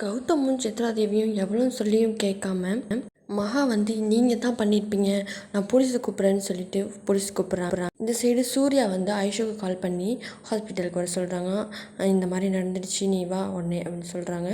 கௌதமும் சித்ராதேவியும் எவ்வளோ சொல்லியும் கேட்காம மகா வந்து நீங்கள் தான் பண்ணியிருப்பீங்க நான் போலீஸை கூப்பிட்றேன்னு சொல்லிட்டு போலீஸ் கூப்பிட்றாங்க இந்த சைடு சூர்யா வந்து ஐஷுக்கு கால் பண்ணி ஹாஸ்பிட்டலுக்கு வர சொல்கிறாங்க இந்த மாதிரி நடந்துடுச்சு நீ வா உடனே அப்படின்னு சொல்கிறாங்க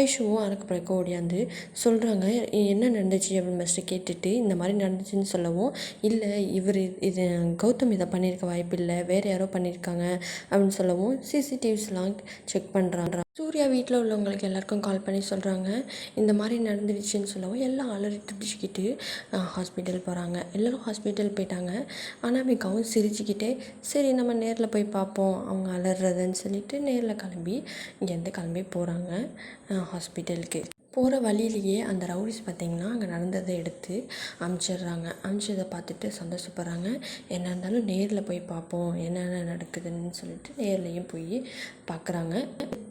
ஐஷுவும் அறக்க பிறக்க ஓடியாந்து சொல்கிறாங்க என்ன நடந்துச்சு? அப்படின்னு ஃபஸ்ட்டு கேட்டுட்டு இந்த மாதிரி நடந்துச்சுன்னு சொல்லவும் இல்லை இவர் இது கௌதம் இதை பண்ணியிருக்க வாய்ப்பு இல்லை வேறு யாரோ பண்ணியிருக்காங்க அப்படின்னு சொல்லவும் சிசிடிவிஸ்லாம் செக் பண்ணுறாங்க சூர்யா வீட்டில் உள்ளவங்களுக்கு எல்லாருக்கும் கால் பண்ணி சொல்கிறாங்க இந்த மாதிரி நடந்துடுச்சுன்னு சொல்லவும் எல்லாம் அலறி துடிச்சிக்கிட்டு ஹாஸ்பிட்டல் போகிறாங்க எல்லோரும் ஹாஸ்பிட்டல் போயிட்டாங்க. அனாமிகாவும் சிரிச்சுக்கிட்டே சரி நம்ம நேரில் போய் பார்ப்போம் அவங்க அலறதுன்னு சொல்லிட்டு நேரில் கிளம்பி இங்கேருந்து கிளம்பி போகிறாங்க ஹாஸ்பிட்டலுக்கு போகிற வழியிலேயே அந்த ரவுடிஸ் பார்த்திங்கன்னா அங்கே நடந்ததை எடுத்து அமுச்சிடுறாங்க. அமுச்சதை பார்த்துட்டு சந்தோஷப்படுறாங்க. என்ன இருந்தாலும் நேரில் போய் பார்ப்போம் என்னென்ன நடக்குதுன்னு சொல்லிட்டு நேர்லேயும் போய் பார்க்குறாங்க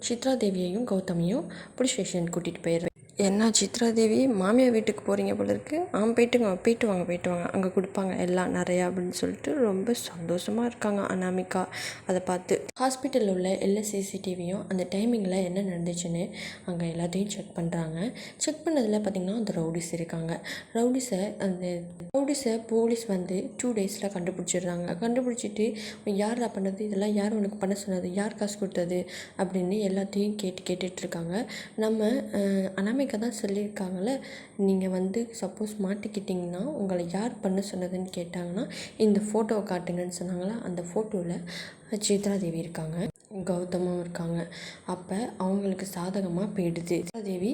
சித்ரா தேவியையும் கௌதமியும் போலீஸ் ஸ்டேஷன் கூட்டிகிட்டு போயிடுறாங்க. என்ன சித்ரா தேவி மாமியார் வீட்டுக்கு போகிறீங்க போல இருக்கு. ஆ போயிட்டுங்க போயிட்டு வாங்க போயிட்டு வாங்க. அங்கே கொடுப்பாங்க எல்லாம் நிறையா அப்படின்னு சொல்லிட்டு ரொம்ப சந்தோஷமாக இருக்காங்க அனாமிகா. அதை பார்த்து ஹாஸ்பிட்டலில் உள்ள எல்லா சிசிடிவியும் அந்த டைமிங்கில் என்ன நடந்துச்சுன்னு அங்கே எல்லாத்தையும் செக் பண்ணுறாங்க செக் பண்ணதில் பார்த்திங்கன்னா அந்த ரவுடிஸ் இருக்காங்க. ரவுடிஸை அந்த ரவுடிஸை போலீஸ் வந்து டூ டேஸில் கண்டுபிடிச்சிடுறாங்க. கண்டுபிடிச்சிட்டு யாரா பண்ணது? இதெல்லாம் யார் உனக்கு பண்ண சொன்னது? யார் காசு கொடுத்தது? அப்படின்னு எல்லாத்தையும் கேட்டு கேட்டுட்ருக்காங்க நம்ம அனாமிகா தான் சொல்லியிருக்காங்கள்ல நீங்கள் வந்து சப்போஸ் மாட்டிக்கிட்டிங்கன்னா உங்களை யார் பண்ண சொன்னதுன்னு கேட்டாங்கன்னா இந்த ஃபோட்டோவை காட்டுங்கன்னு சொன்னாங்களா? அந்த ஃபோட்டோவில் சித்ராதேவி இருக்காங்க. கௌதமும் இருக்காங்க. அப்போ அவங்களுக்கு சாதகமாக போயிடுது. சித்ராதேவி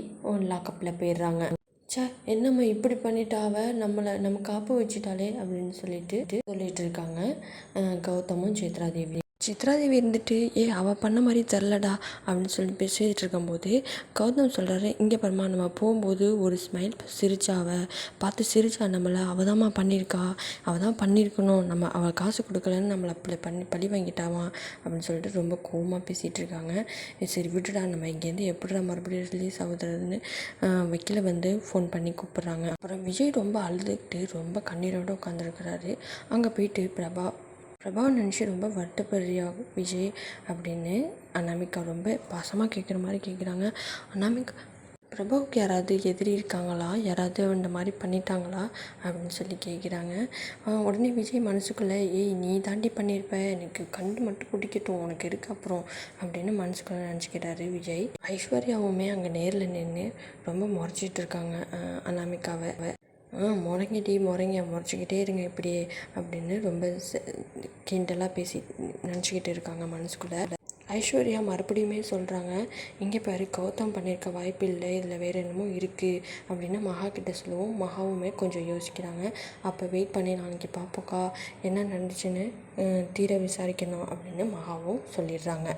லாக்கப்பில் போயிடுறாங்க. ச்சே என்னம்மா இப்படி பண்ணிட்டாவ நம்மளை நம்ம காப்பு வச்சுட்டாலே அப்படின்னு சொல்லிட்டு சொல்லிட்டு இருக்காங்க. கௌதமும் கௌதமும் சித்ராதேவி சித்ராதேவி இருந்துட்டு ஏ அவள் பண்ண மாதிரி தெரிலடா அப்படின்னு சொல்லிட்டு பேசிகிட்டு இருக்கும்போது கௌதம் சொல்கிறாரு இங்கே பாருமா நம்ம போகும்போது ஒரு ஸ்மைல் சிரிச்சா அவள் பார்த்து சிரிச்சா நம்மளை அவள் தான்மா பண்ணியிருக்கா அவள் தான் பண்ணியிருக்கணும் நம்ம அவள் காசு கொடுக்கலன்னு நம்மளை அப்படி பண்ணி பழி வாங்கிட்டாவா அப்படின்னு சொல்லிட்டு ரொம்ப கோவமாக பேசிகிட்டு இருக்காங்க. சரி விட்டுடா நம்ம இங்கேருந்து எப்படிடா மறுபடியும் ரிலீஸ் ஆகுதுன்னு வக்கீல வந்து ஃபோன் பண்ணி கூப்பிட்றாங்க. அப்புறம் விஜய் ரொம்ப அழுதுகிட்டு ரொம்ப கண்ணீரோடு உட்காந்துருக்கிறாரு அங்கே போயிட்டு பிரபா பிரபாவை நினச்சி ரொம்ப வருத்தப்படுறியா விஜய் அப்படின்னு அனாமிகா ரொம்ப பாசமாக கேட்குற மாதிரி கேட்குறாங்க அனாமிகா பிரபாவுக்கு யாராவது எதிரி இருக்காங்களா? யாராவது இந்த மாதிரி பண்ணிட்டாங்களா? அப்படின்னு சொல்லி கேட்குறாங்க உடனே விஜய் மனசுக்குள்ளே ஏய் நீ தாண்டி பண்ணியிருப்ப எனக்கு கண்டு மட்டும் பிடிக்கட்டும். உனக்கு இருக்கு அப்புறம்? அப்படின்னு மனசுக்குள்ளே நினச்சிக்கிறாரு விஜய். ஐஸ்வர்யாவுமே அங்கே நேரில் நின்று ரொம்ப முறைச்சிட்டு இருக்காங்க அனாமிகாவை. ஆ முறைங்கடி முறைங்க முறைச்சிக்கிட்டே இருங்க இப்படியே அப்படின்னு ரொம்ப கிண்டலாக பேசி நினச்சிக்கிட்டு இருக்காங்க மனசுக்குள்ளே. ஐஸ்வர்யா மறுபடியுமே சொல்கிறாங்க இங்கே பாரு கௌதம் பண்ணியிருக்க வாய்ப்பு இல்லை இதில் வேறு என்னமோ இருக்குது அப்படின்னு மகா கிட்ட சொல்லுவோம். மகாவுமே கொஞ்சம் யோசிக்கிறாங்க. அப்போ வெயிட் பண்ணி நாளைக்கு பார்ப்போக்கா என்ன நடந்துச்சுன்னு தீர விசாரிக்கணும் அப்படின்னு மகாவும் சொல்லிடுறாங்க.